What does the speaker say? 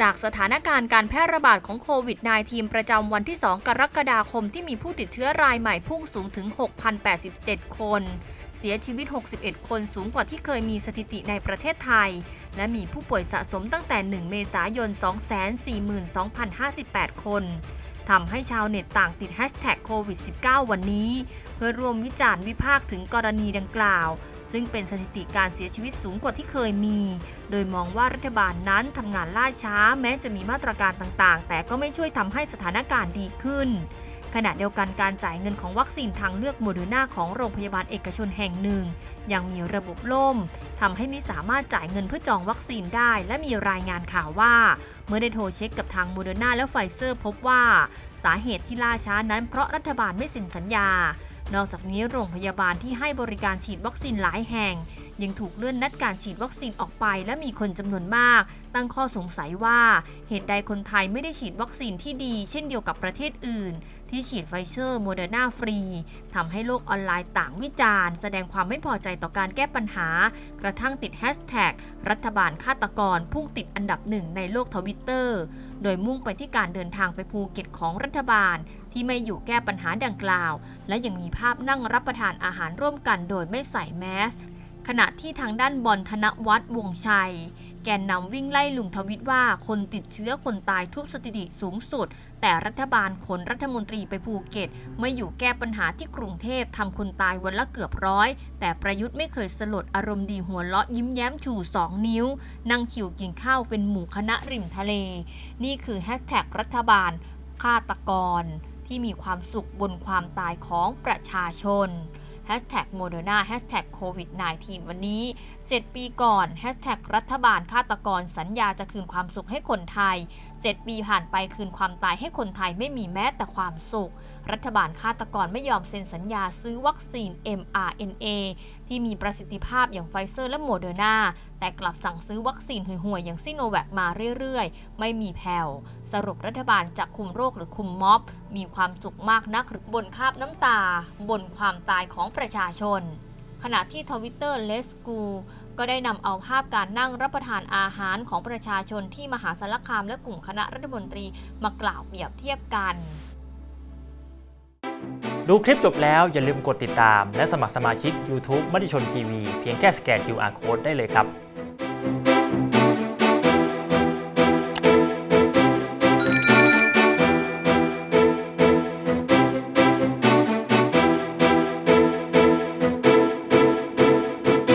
จากสถานการณ์การแพร่ระบาดของโควิด -19 ประจำวันที่ 2 กรกฎาคมที่มีผู้ติดเชื้อรายใหม่พุ่งสูงถึง 6,087 คน เสียชีวิต 61 คนสูงกว่าที่เคยมีสถิติในประเทศไทย และมีผู้ป่วยสะสมตั้งแต่ 1 เมษายน 242,058 คนทำให้ชาวเน็ตต่างติดแฮชแท็กโควิด -19 วันนี้ เพื่อร่วมวิจารณ์วิพากษ์ถึงกรณีดังกล่าว ซึ่งเป็นสถิติการเสียชีวิตสูงกว่าที่เคยมี โดยมองว่ารัฐบาลนั้นทำงานล่าช้าแม้จะมีมาตรการต่างๆ แต่ก็ไม่ช่วยทำให้สถานการณ์ดีขึ้น ขณะเดียวกันการจ่ายเงินของวัคซีนทางเลือกโมเดอร์นาของโรงพยาบาลเอกชนแห่งหนึ่ง ยังมีระบบล่มทำให้ไม่สามารถจ่ายเงินเพื่อจองวัคซีนได้ และมีรายงานข่าวว่า เมื่อได้โทรเช็คกับทางโมเดอร์นาและไฟเซอร์ พบว่า สาเหตุที่ล่าช้านั้นเพราะรัฐบาลไม่เซ็นสัญญา นอกจากนี้โรงพยาบาลที่ให้บริการฉีดวัคซีนหลายแห่ง ยังถูกเลื่อนนัดการฉีดวัคซีนออกไป และมีคนจำนวนมาก ตั้งข้อสงสัยว่าเหตุใดคนไทยไม่ได้ฉีดวัคซีนที่ดี เช่นเดียวกับประเทศอื่น ที่ฉีดไฟเซอร์โมเดอร์นาฟรีทำให้โลกออนไลน์ต่างวิจารณ์ แสดงความไม่พอใจต่อการแก้ปัญหา กระทั่งติดแฮชแท็กรัฐบาลฆาตกรพุ่งติดอันดับหนึ่งในโลกทวิตเตอร์ โดยมุ่งไปที่การเดินทางไปภูเก็ตของรัฐบาล ที่ไม่อยู่แก้ปัญหาดังกล่าว และยังมีภาพนั่งรับประทานอาหารร่วมกันโดยไม่ใส่แมส ขณะที่ทางด้านบอลธนวัฒน์วงชัย แกนนำวิ่งไล่ลุงทวิตว่าคนติดเชื้อคนตายทุบสถิติสูงสุด แต่รัฐบาลขนรัฐมนตรีไปภูเก็ต ไม่อยู่แก้ปัญหาที่กรุงเทพทำคนตายวันละเกือบร้อย แต่ประยุทธ์ไม่เคยสลดอารมณ์ดีหัวเราะยิ้มแย้มชูสองนิ้ว นั่งชิวกินข้าวเป็นหมู่คณะริมทะเล นี่คือแฮชแท็กรัฐบาลฆาตกร ที่มีความสุขบนความตายของประชาชน Hashtag Moderna Hashtag COVID 19 วันนี้ 7 ปีก่อน Hashtag รัฐบาลฆาตกรสัญญาจะคืนความสุขให้คนไทย 7 ปีผ่านไปคืนความตายให้คนไทยไม่มีแม้แต่ความสุข รัฐบาลฆาตกรไม่ยอมเซ็นสัญญาซื้อวัคซีน mRNA ที่มีประสิทธิภาพอย่างไฟเซอร์และโมเดอร์นาแต่กลับสั่งซื้อวัคซีนห่วยๆ อย่างซิโนแวคมาเรื่อยๆ ไม่มีแผ่ว สรุปรัฐบาลจะคุมโรคหรือคุมม็อบ มีความสุขมากนักหรือบนคาบน้ำตา บนความตายของประชาชน ขณะที่ทวิตเตอร์เลสกูก็ได้นำเอาภาพการนั่งรับประทานอาหารของประชาชนที่มหาสารคามและกลุ่มคณะรัฐมนตรีมากล่าวเปรียบเทียบกัน ดูคลิปจบแล้วอย่าลืมกดติดตาม และสมัครสมาชิก YouTube มติชนทีวีเพียงแค่สแกน QR Code ได้เลยครับ